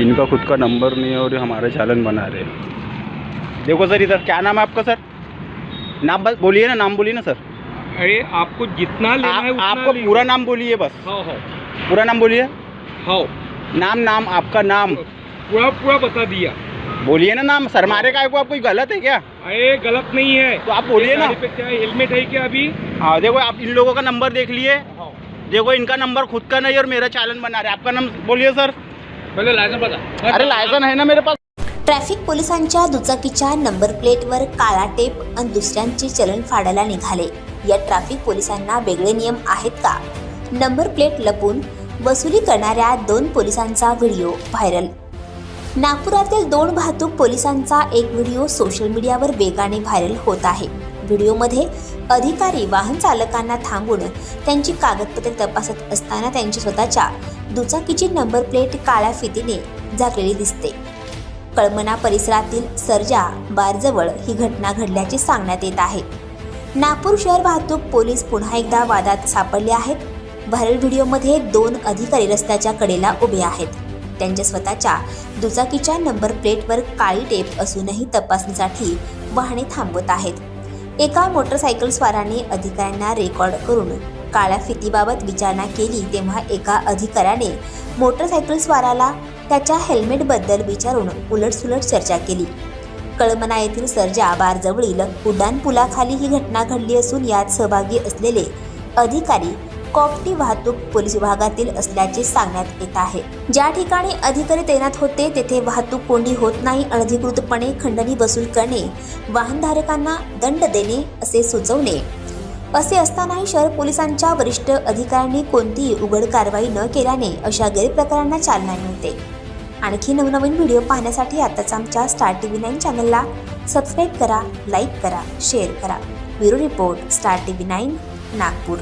इनका खुद का नंबर नहीं है और ये हमारा चालन बना रहे हैं। देखो सर इधर क्या नाम है आपका सर? नाम बस बोलिए ना नाम बोलिए ना सर। अरे आपको जितना लेना है उतना आपको पूरा नाम बोलिए बस। हाँ हाँ। पूरा नाम बोलिए। हाँ। नाम नाम आपका नाम। पूरा पूरा बता दिया। बोलिए ना नाम सर मारे का को आप कोई गलत है क्या? अरे गलत नहीं है। तो आप बोलिए ना। क्या हेलमेट है क्या अभी? हाँ देखो आप इन लोगों का नंबर देख लिए। देखो इनका नंबर खुद का नहीं और मेरा चालन बना रहे हैं। आपका नाम बोलिए सर। अरे लायसन है ना मेरे पास. ट्रॅफिक पोलिसांच्या दुचाकीच्या नंबर प्लेटवर काळा टेप आणि दुसऱ्यांचे चलन फाडायला निघाले. या ट्रॅफिक पोलिसांना वेगळे नियम आहेत का? नंबर प्लेट लपून वसुली करणाऱ्या दोन पोलिसांचा व्हिडिओ व्हायरल नागपुरातील दोन वाहतूक पोलिसांचा एक व्हिडिओ सोशल मीडियावर वेगाने व्हायरल होत आहे. व्हिडिओमध्ये अधिकारी वाहन चालकांना थांबून त्यांची कागदपत्रे तपासत असताना त्यांची स्वतःच्या दुचाकीची नंबर प्लेट काळ्या फितीने झाकलेली दिसते. कळमना परिसरातील सर्जा बारजवळ ही घटना घडल्याचे सांगण्यात येत आहे. नागपूर शहर वाहतूक पोलीस पुन्हा एकदा वादात सापडले आहेत. व्हायरल व्हिडिओमध्ये दोन अधिकारी रस्त्याच्या कडेला उभे आहेत. त्यांच्या स्वतःच्या दुचाकीच्या नंबर प्लेटवर काळी टेप असूनही तपासणीसाठी वाहने थांबवत आहेत. एका मोटरसायकल स्वाराने अधिकाऱ्यांना रेकॉर्ड करून काळ्या फितीबाबत विचारणा केली तेव्हा एका अधिकाऱ्याने मोटरसायकल स्वाराला त्याच्या हेल्मेटबद्दल विचारून उलटसुलट चर्चा केली. कळमना येथील सर्जा बारजवळील उड्डाण पुलाखाली ही घटना घडली असून यात सहभागी असलेले अधिकारी कॉपटी वाहतूक पोलीस विभागातील असल्याचे सांगण्यात येत आहे. ज्या ठिकाणी अधिकारी तैनात होते तेथे वाहतूक कोंडी होत नाही अनधिकृतपणे खंडणी वसूल करणे वाहनधारकांना दंड देणे असे सुचवणे. असे असतानाही शहर पोलिसांच्या वरिष्ठ अधिकाऱ्यांनी कोणतीही उघड कारवाई न केल्याने अशा गैरप्रकारांना चालना मिळते. आणखी नवनवीन व्हिडिओ पाहण्यासाठी आताच आमच्या स्टार टी व्ही नाईन चॅनलला सबस्क्राईब करा लाईक करा शेअर करा. Bureau report star T V nine Nagpur.